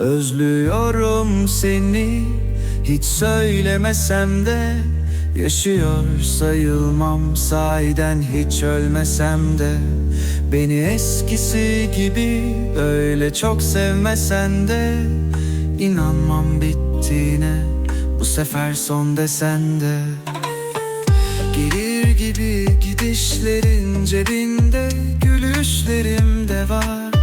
Özlüyorum seni. Hiç söylemesem de Yaşıyor sayılmam. Sahiden hiç ölmesem de Beni eskisi gibi öyle çok sevmesen de İnanmam bittiğine. Bu sefer son desen de Gelir gibi gidişlerin cebinde Gülüşlerim de var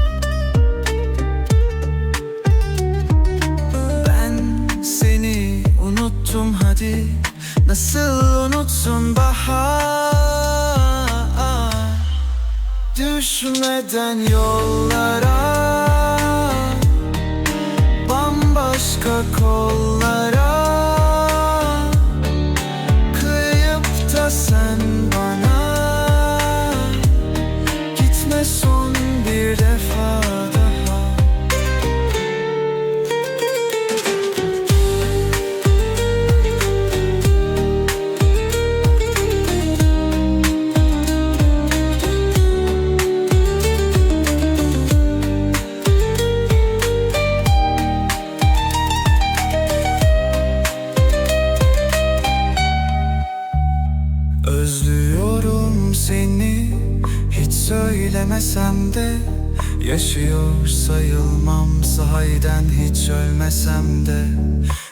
Nasıl unutsun bahar? Düşmeden yollara Bambaşka kollara Kıyıp da sen söylemesem de Yaşıyor sayılmam. Sahiden hiç ölmesem de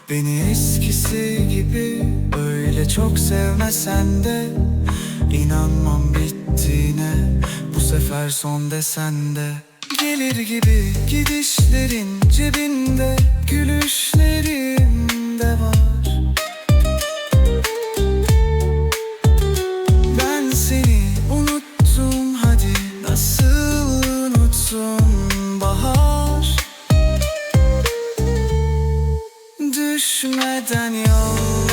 Beni eskisi gibi öyle çok sevmesen de İnanmam bittiğine. Bu sefer son desen de Gelir gibi gidişlerin cebinde Gülüşlerim bahar Düşmeden yollara